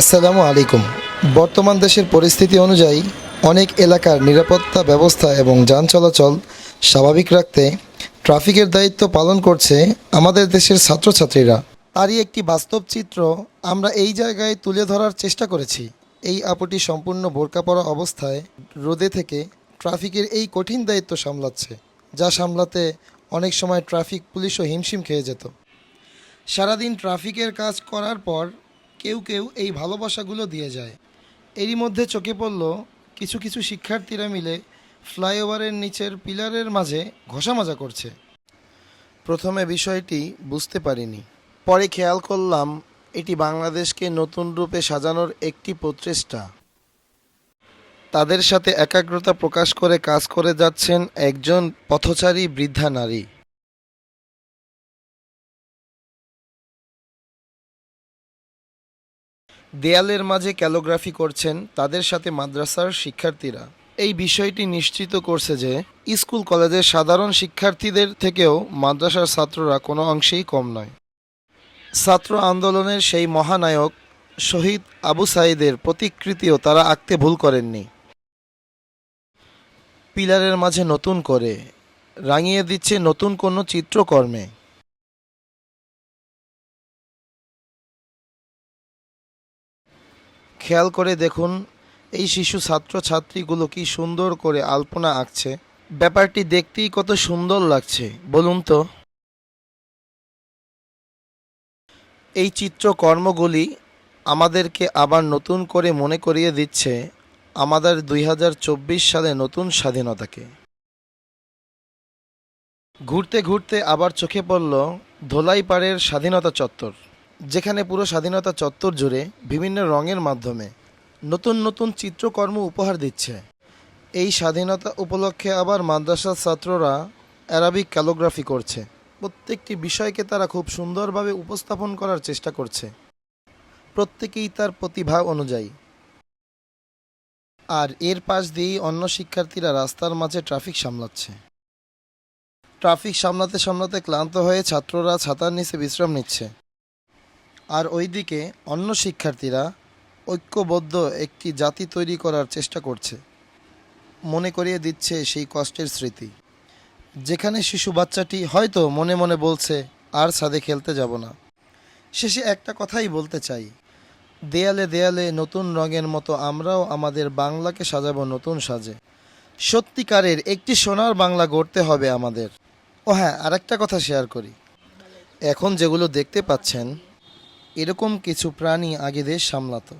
আসসালামু আলাইকুম। বর্তমান দেশের পরিস্থিতি অনুযায়ী অনেক এলাকার নিরাপত্তা ব্যবস্থা এবং যান চলাচল স্বাভাবিক রাখতে ট্রাফিকের দায়িত্ব পালন করছে আমাদের দেশের ছাত্রছাত্রীরা। তারই একটি বাস্তব চিত্র আমরা এই জায়গায় তুলে ধরার চেষ্টা করেছি। এই আপুটি সম্পূর্ণ বোরকা পরা অবস্থায় রোদে থেকে ট্রাফিকের এই কঠিন দায়িত্ব সামলাচ্ছে, যা সামলাতে অনেক সময় ট্রাফিক পুলিশও হিমশিম খেয়ে যেত। সারাদিন ট্রাফিকের কাজ করার পর কেউ কেউ এই ভালোবাসাগুলো দিয়ে যায়। এরই মধ্যে চোখে পড়ল কিছু কিছু শিক্ষার্থীরা মিলে ফ্লাইওভারের নিচের পিলারের মাঝে ঘষামজা করছে। প্রথমে বিষয়টি বুঝতে পারিনি। পরে খেয়াল করলাম এটি বাংলাদেশকে নতুন রূপে সাজানোর একটি প্রচেষ্টা। তাদের সাথে একাগ্রতা প্রকাশ করে কাজ করে যাচ্ছেন একজন পথচারী বৃদ্ধা নারী। দেয়ালের মাঝে ক্যালোগ্রাফি করছেন তাদের সাথে মাদ্রাসার শিক্ষার্থীরা। এই বিষয়টি নিশ্চিত করছে যে, স্কুল কলেজের সাধারণ শিক্ষার্থীদের থেকেও মাদ্রাসার ছাত্ররা কোনো অংশেই কম নয়। ছাত্র আন্দোলনের সেই মহানায়ক শহীদ আবু সাইদের প্রতিকৃতিও তারা আঁকতে ভুল করেননি। পিলারের মাঝে নতুন করে রাঙিয়ে দিচ্ছে নতুন কোনো চিত্রকর্মে। খেয়াল করে দেখুন, এই শিশু ছাত্র ছাত্রীগুলো কি সুন্দর করে আলপনা আঁকছে। ব্যাপারটি দেখতেই কত সুন্দর লাগছে, বলুন তো। এই চিত্রকর্মগুলি আমাদেরকে আবার নতুন করে মনে করিয়ে দিচ্ছে আমাদের দুই হাজার চব্বিশ সালে নতুন স্বাধীনতাকে। ঘুরতে ঘুরতে আবার চোখে পড়ল ধোলাইপাড়ের স্বাধীনতা চত্বর। যেখানে পুরো স্বাধীনতা চত্বর জুড়ে বিভিন্ন রঙের মাধ্যমে নতুন নতুন চিত্রকর্ম উপহার দিচ্ছে। এই স্বাধীনতা উপলক্ষে আবার মাদ্রাসার ছাত্ররা অ্যারাবিক ক্যালোগ্রাফি করছে। প্রত্যেকটি বিষয়কে তারা খুব সুন্দরভাবে উপস্থাপন করার চেষ্টা করছে। প্রত্যেকেই তার প্রতিভা অনুযায়ী। আর এর পাশ দিয়েই অন্য শিক্ষার্থীরা রাস্তার মাঝে ট্রাফিক সামলাচ্ছে। ট্রাফিক সামলাতে সামলাতে ক্লান্ত হয়ে ছাত্ররা ছাতার নিচে বিশ্রাম নিচ্ছে। আর ওইদিকে অন্য শিক্ষার্থীরা ঐক্যবদ্ধ একটি জাতি তৈরি করার চেষ্টা করছে। মনে করিয়ে দিচ্ছে সেই কষ্টের স্মৃতি। যেখানে শিশু বাচ্চাটি হয়তো মনে মনে বলছে, আর ছাদে খেলতে যাব না। শেষে একটা কথাই বলতে চাই। দেয়ালে দেয়ালে নতুন রঙের মতো আমরাও আমাদের বাংলাকে সাজাবো নতুন সাজে। সত্যিকারের একটি সোনার বাংলা গড়তে হবে আমাদের। ও হ্যাঁ আরেকটা কথা শেয়ার করি। এখন যেগুলো দেখতে পাচ্ছেন এরকম কিছু প্রাণী আগে দেশ সামলাতো।